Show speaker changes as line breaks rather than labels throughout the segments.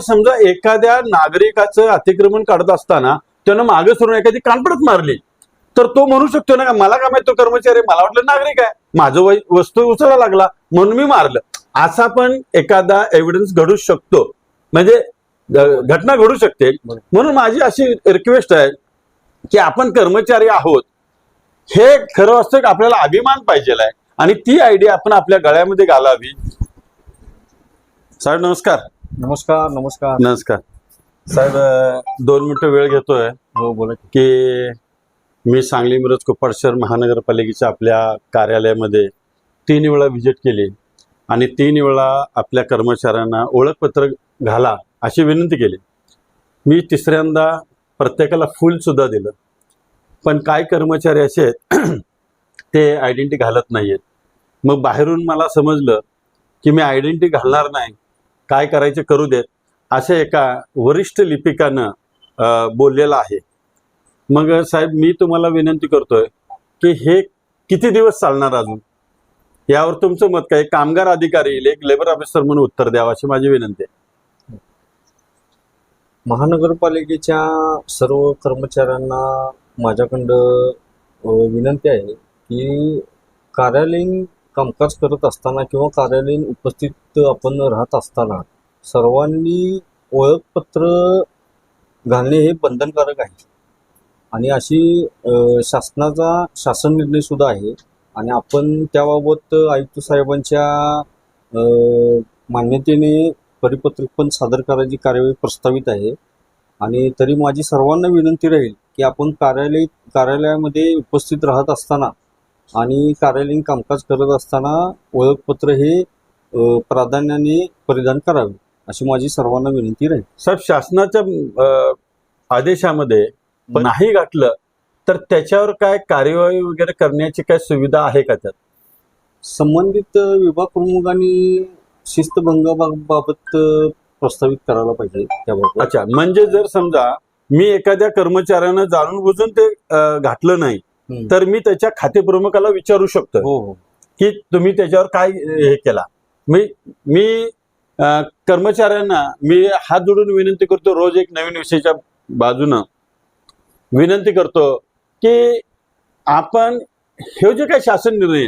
समजा एखाद्या नागरिकाचं अतिक्रमण काढत असताना त्यानं मागे सोडून एखादी कानपडत मारली तर तो म्हणू शकतो ना मला काय माहिती तो कर्मचारी मला वाटलं नागरिक आहे. माझं वय वस्तू उचलायला लागला म्हणून मी मारलं. असा पण एखादा एव्हिडन्स घडू शकतो. म्हणजे घटना घडू शकते. म्हणून माझी अशी रिक्वेस्ट आहे की आपण कर्मचारी आहोत. हे खरं वास्तविक आपल्याला अभिमान पाहिजे आहे. आणि ती आयडिया आपण आपल्या गळ्यामध्ये घालावी. सर नमस्कार.
नमस्कार नमस्कार.
नमस्कार. साहेब दोन मिनिटं वेळ घेतोय.
हो बोला की.
मी सांगली मिरज शहर महानगरपालिकेच्या आपल्या कार्यालयामध्ये तीन वेळा व्हिजिट केली आणि तीन वेळा आपल्या कर्मचाऱ्यांना ओळखपत्र घाला अशी विनंती केली. मी तिसऱ्यांदा प्रत्येकाला फुल सुद्धा दिलं. पण काय कर्मचारी असे आहेत ते आयडेंटिटी घालत नाहीयेत. मग बाहेरून मला समजलं की मी आयडेंटिटी घालणार नाही. काय करायचे करू देत अशा एका वरिष्ठ लिपिकानं बोललेलं आहे. मग साहेब मी तुम्हाला विनंती करतोय की हे किती दिवस चालणार अजून? यावर तुमचं मत काय? कामगार अधिकारी येईल एक लेबर ऑफिसर म्हणून उत्तर द्यावं अशी माझी विनंती आहे.
महानगरपालिकेच्या सर्व कर्मचाऱ्यांना माझ्याकडं विनंती आहे की कार्यालयीन कामकाज करत असताना किंवा कार्यालयीन उपस्थित आपण राहत असताना सर्वांनी ओळखपत्र घालणे हे बंधनकारक आहे. आणि अशी शासनाचा शासन निर्णय सुद्धा आहे. आणि आपण त्याबाबत आयुक्त साहेबांच्या मान्यतेने परिपत्रक पण सादर करायची कार्यवाही प्रस्तावित आहे. आणि तरी माझी सर्वांना विनंती राहील की आपण कार्यालय कार्यालयामध्ये उपस्थित राहत असताना आणि कार्यालयीन कामकाज करत असताना ओळखपत्र हे प्राधान्याने परिधान करावे अशी माझी सर्वांना विनंती राहील.
साहेब शासनाच्या आदेशामध्ये नाही घातलं तर त्याच्यावर काय कार्यवाही वगैरे करण्याची काय सुविधा आहे का त्यात?
संबंधित विभाग प्रमुखांनी शिस्तभंगाबाबत प्रस्तावित करायला पाहिजे त्याबाबत
अच्छा म्हणजे जर समजा मी एखाद्या कर्मचाऱ्यानं जाणून बुजून ते घातलं नाही. तर मी त्याच्या खाते प्रमुखाला विचारू शकतो
हो हो.
की तुम्ही त्याच्यावर काय हे केला. मी मी कर्मचाऱ्यांना मी हात जोडून विनंती करतो रोज एक नवीन विषयाच्या बाजूनं विनंती करतो की आपण हे जे काही शासन निर्णय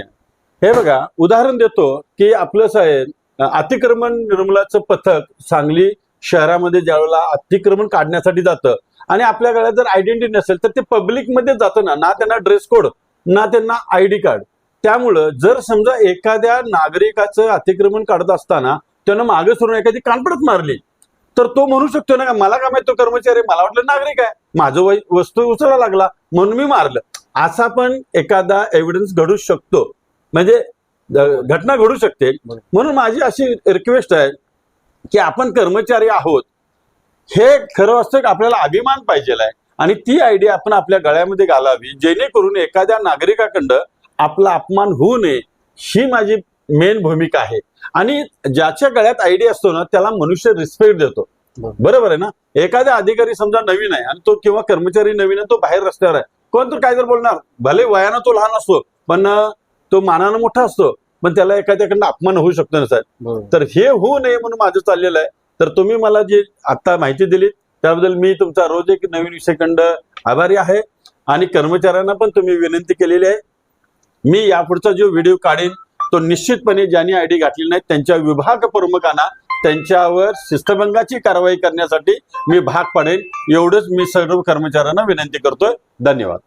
हे बघा उदाहरण देतो की आपलं साहेब अतिक्रमण निर्मूलाचं पथक सांगली शहरामध्ये ज्यावेळेला अतिक्रमण काढण्यासाठी जातं आणि आपल्या गळ्यात जर आयडेंटिटी नसेल तर ते पब्लिकमध्ये जातं ना. ना त्यांना ड्रेस कोड ना त्यांना आय डी कार्ड त्यामुळं जर समजा एखाद्या नागरिकाचं अतिक्रमण काढत असताना त्यानं मागे सोडून एखादी कानपडत मारली तर तो म्हणू शकतो ना का मला काय माहीत तो कर्मचारी? मला वाटलं नागरिक आहे. माझं वस्तू उचलायला लागला म्हणून मी मारलं. असा पण एखादा एव्हिडन्स घडू शकतो. म्हणजे घटना घडू शकते. म्हणून माझी अशी रिक्वेस्ट आहे की आपण कर्मचारी आहोत हे खरं वास्तविक आपल्याला अभिमान पाहिजे आहे. आणि ती आयडिया आपण आपल्या गळ्यामध्ये घालावी जेणेकरून एखाद्या नागरिकाकडं आपला अपमान होऊ नये ही माझी मेन भूमिका आहे. आणि ज्याच्या गळ्यात आयडिया असतो ना त्याला मनुष्य रिस्पेक्ट देतो.
बरोबर.
आहे ना? एखादा अधिकारी समजा नवीन आहे आणि तो किंवा कर्मचारी नवीन आहे तो बाहेर रस्त्यावर आहे. कोण तर काय तर बोलणार भले वयानं तो लहान असतो पण तो मानानं मोठा असतो. पण त्याला एखाद्याकडनं अपमान होऊ शकतो ना साहेब. तर हे होऊ नये म्हणून माझं चाललेलं आहे. तर तुम्ही मला जे आता माहिती दिली त्याबद्दल मी तुमचा रोज एक नवीन विषयखंड आभारी आहे. आणि कर्मचाऱ्यांना पण तुम्ही विनंती केलेली आहे. मी यापुढचा जो व्हिडिओ काढेन तो निश्चितपणे ज्यांनी आयडी घातली नाही त्यांच्या विभाग प्रमुखांना त्यांच्यावर शिस्तभंगाची कारवाई करण्यासाठी मी भाग पडेन. एवढंच मी सर्व कर्मचाऱ्यांना विनंती करतोय. धन्यवाद.